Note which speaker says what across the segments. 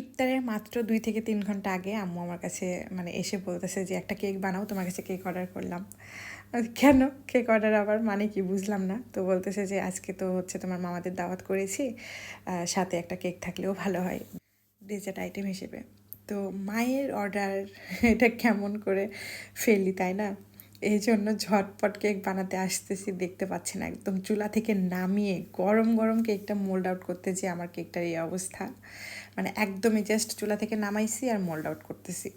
Speaker 1: ইফতারের মাত্র দুই থেকে তিন ঘণ্টা আগে আম্মু আমার কাছে মানে এসে বলতেছে যে, একটা কেক বানাও, তোমার কাছে কেক অর্ডার করলাম। কেন? কেক অর্ডার আবার মানে কি বুঝলাম না। তো বলতেছে যে, আজকে তো হচ্ছে তোমার মামাদের দাওয়াত করেছি সাথে একটা কেক থাকলেও ভালো হয়। ডেজার্ট আইটেম হিসেবে। তো মায়ের অর্ডার এটা কেমন করে ফেললি, তাই না? এই জন্য ঝটপট কেক বানাতে আসতেছি, দেখতে পাচ্ছেন একদম চুলা থেকে নামিয়ে গরম গরম কেকটা মোল্ড আউট করতে যে আমার কেকটার এই অবস্থা। মানে একদমই জাস্ট চুলা থেকে নামাইছি আর মোল্ড আউট করতেছি।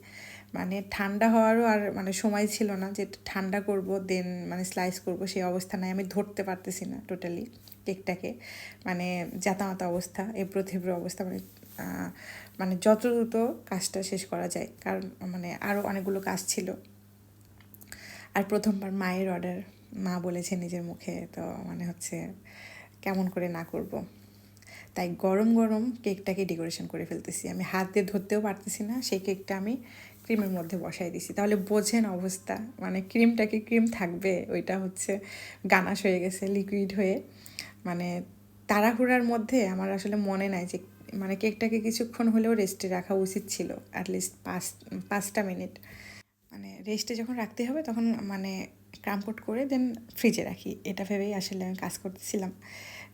Speaker 1: মানে ঠান্ডা হওয়ারও আর মানে সময় ছিল না, যে ঠান্ডা করব দেন মানে স্লাইস করব, সেই অবস্থা নাই, আমি ধরতে পারতেছি না টোটালি কেকটাকে। মানে জাতামাতা অবস্থা এবড়ো থেবড়ো অবস্থা মানে মানে যত দ্রুত কাজটা শেষ করা যায়, কারণ মানে আরও অনেকগুলো কাজ ছিল। আর প্রথমবার মায়ের অর্ডার মা বলেছে নিজের মুখে, তো মানে হচ্ছে কেমন করে না করব। তাই গরম গরম কেকটাকে ডেকোরেশন করে ফেলতেছি। আমি হাত দিয়ে ধরতেও পারতেছি না, সেই কেকটা আমি ক্রিমের মধ্যে বসাই দিছি। তাহলে বোঝেন অবস্থা মানে ক্রিমটাকে ক্রিম থাকবে, ওইটা হচ্ছে গানাশ হয়ে গেছে লিকুইড হয়ে। মানে তাড়াহুড়ার মধ্যে আমার আসলে মনে নাই যে মানে কেকটাকে কিছুক্ষণ হলেও রেস্টে রাখা উচিত ছিল অ্যাটলিস্ট পাঁচ, পাঁচটা মিনিট। মানে রেস্টে যখন রাখতে হবে তখন মানে ক্রামকোট করে দেন ফ্রিজে রাখি। এটা ভেবেই আসলে আমি কাজ করতেছিলাম।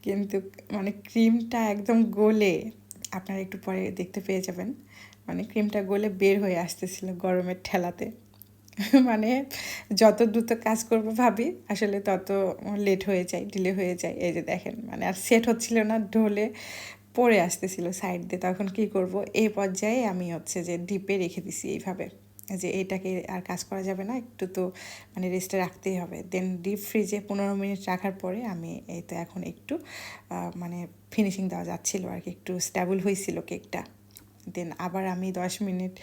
Speaker 1: কিন্তু মানে ক্রিমটা একদম গলে, আপনারা একটু পরে দেখতে পেয়ে যাবেন মানে ক্রিমটা গলে বের হয়ে আসতেছিল গরমের ঠেলাতে। মানে যত দ্রুত কাজ করব ভাবি, আসলে তত লেট হয়ে যায় ডিলে হয়ে যায়। এই যে দেখেন মানে আর সেট হচ্ছিল না, ঢোলে পড়ে আসতেছিল সাইড দিয়ে। তখন কি করব? এই পর্যায়ে আমি হচ্ছে যে ডিপে রেখে দিছি এইভাবে। যে এটাকে আর কাজ করা যাবে না, একটু তো মানে রেস্টে রাখতেই হবে। দেন ডিপ ফ্রিজে পনেরো মিনিট রাখার পরে আমি এই তো এখন একটু মানে ফিনিশিং দেওয়া যাচ্ছিল আর কি, একটু স্ট্যাবল হয়েছিল কেকটা দেন আবার আমি দশ মিনিট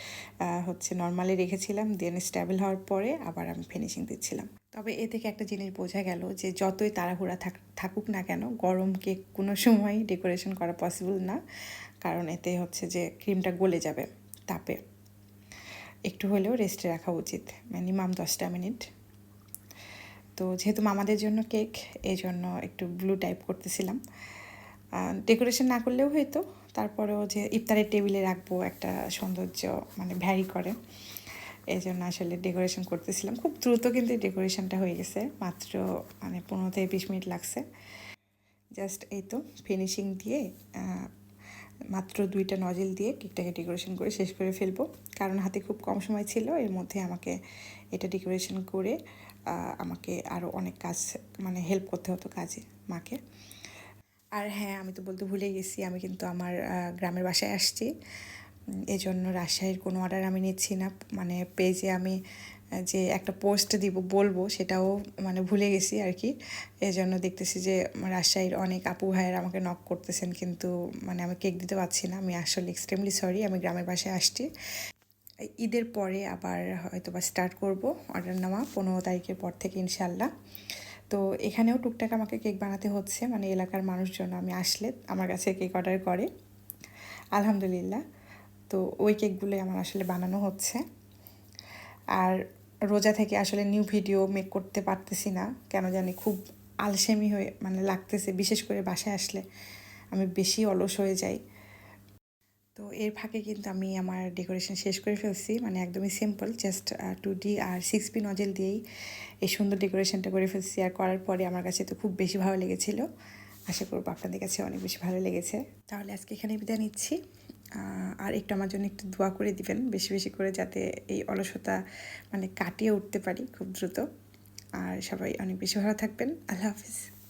Speaker 1: হচ্ছে নর্মালি রেখেছিলাম দেন স্ট্যাবল হওয়ার পরে আবার আমি ফিনিশিং দিচ্ছিলাম। তবে এ থেকে একটা জিনিস বোঝা গেল যে যতই তাড়াহুড়া থাক, থাকুক না কেন, গরম কেক কোনো সময় ডেকোরেশন করা পসিবল না। কারণ এতে হচ্ছে যে ক্রিমটা গলে যাবে তাপে। একটু হলেও রেস্টে রাখা উচিত। মিনিমাম দশটা মিনিট তো যেহেতু মামাদের জন্য কেক এই জন্য একটু ব্লু টাইপ করতেছিলাম। ডেকোরেশন না করলেও হয়তো, তারপরেও যে ইফতারের টেবিলে রাখব একটা সৌন্দর্য মানে ভ্যারি করে। এই জন্য আসলে ডেকোরেশন করতেছিলাম। খুব দ্রুত কিন্তু ডেকোরেশনটা হয়ে গেছে। মাত্র মানে পনেরো থেকে বিশ মিনিট লাগছে। জাস্ট এই তো ফিনিশিং দিয়ে মাত্র দুইটা নজেল দিয়ে কেকটাকে ডেকোরেশন করে শেষ করে ফেলব। কারণ হাতে খুব কম সময় ছিল, এর মধ্যে আমাকে এটা ডেকোরেশন করে আমাকে আরও অনেক কাজ মানে হেল্প করতে হতো কাজে, মাকে। আর হ্যাঁ আমি তো বলতে ভুলে গেছি, আমি কিন্তু আমার গ্রামের বাসায় আসছি। এজন্য রাজশাহীর কোনো অর্ডার আমি নিচ্ছি না। মানে পেজে আমি যে একটা পোস্ট দিব, বলব, সেটাও মানে ভুলে গেছি আর কি এই জন্য দেখতেছি যে রাজশাহীর অনেক আপু ভাইয়ের আমাকে নক করতেছেন, কিন্তু মানে আমি কেক দিতে পারছি না। আমি আসলে এক্সট্রিমলি সরি আমি গ্রামের বাসায় আসছি। ঈদের পরে আবার হয়তো বা স্টার্ট করব অর্ডার নেওয়া, পনেরো তারিখের পর থেকে ইনশাল্লাহ তো এখানেও টুকটাক আমাকে কেক বানাতে হচ্ছে মানে এলাকার মানুষজন আমি আসলে আমার কাছে কেক অর্ডার করে। আলহামদুলিল্লাহ, তো ওই কেকগুলোই আমার আসলে বানানো হচ্ছে। আর রোজা থেকে আসলে নিউ ভিডিও মেক করতে পারতেছি না। কেন জানি খুব আলসেমি হয়ে মানে লাগতেছে, বিশেষ করে বাসায় আসলে আমি বেশি অলস হয়ে যাই। তো এর ফাঁকে কিন্তু আমি আমার ডেকোরেশন শেষ করে ফেলছি মানে একদমই simple just two D R six P nozzle দিয়েই এই সুন্দর ডেকোরেশনটা করে ফেলছি। আর করার পরে আমার কাছে তো খুব বেশি ভালো লেগেছিল। আশা করব আপনাদের কাছে অনেক বেশি ভালো লেগেছে। তাহলে আজকে এখানে বিদায় নিচ্ছি। আর একটু আমার জন্য একটু দোয়া করে দিবেন, বেশি বেশি করে যাতে এই অলসতা মানে কাটিয়ে উঠতে পারি খুব দ্রুত। আর সবাই অনেক বেশি ভালো থাকবেন। আল্লাহ হাফিজ।